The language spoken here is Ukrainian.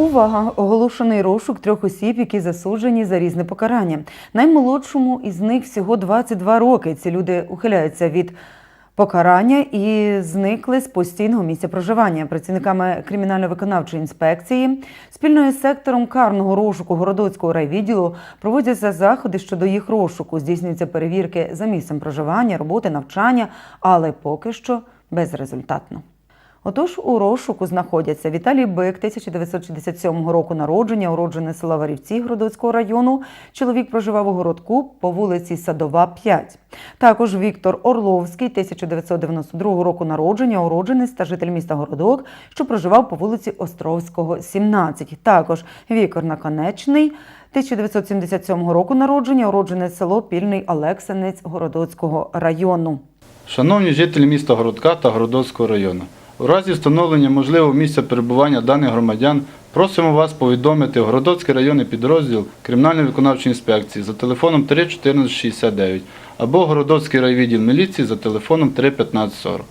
Увага! Оголошений розшук трьох осіб, які засуджені за різне покарання. Наймолодшому із них всього 22 роки. Ці люди ухиляються від покарання і зникли з постійного місця проживання. Працівниками кримінально-виконавчої інспекції спільно із сектором карного розшуку Городоцького райвідділу проводяться заходи щодо їх розшуку. Здійснюються перевірки за місцем проживання, роботи, навчання, але поки що безрезультатно. Отож, у розшуку знаходяться Віталій Бик, 1967 року народження, уроджений села Варівці Городоцького району. Чоловік проживав у городку по вулиці Садова, 5. Також Віктор Орловський, 1992 року народження, уродженець та житель міста Городок, що проживав по вулиці Островського, 17. Також Віктор Наконечний, 1977 року народження, уроджений село Пільний Олексанець Городоцького району. Шановні жителі міста Городка та Городоцького району, у разі встановлення можливого місця перебування даних громадян просимо вас повідомити в Городоцький районний підрозділ Кримінально-виконавчої інспекції за телефоном 3 1469 або Городоцький райвідділ міліції за телефоном 3 15 40.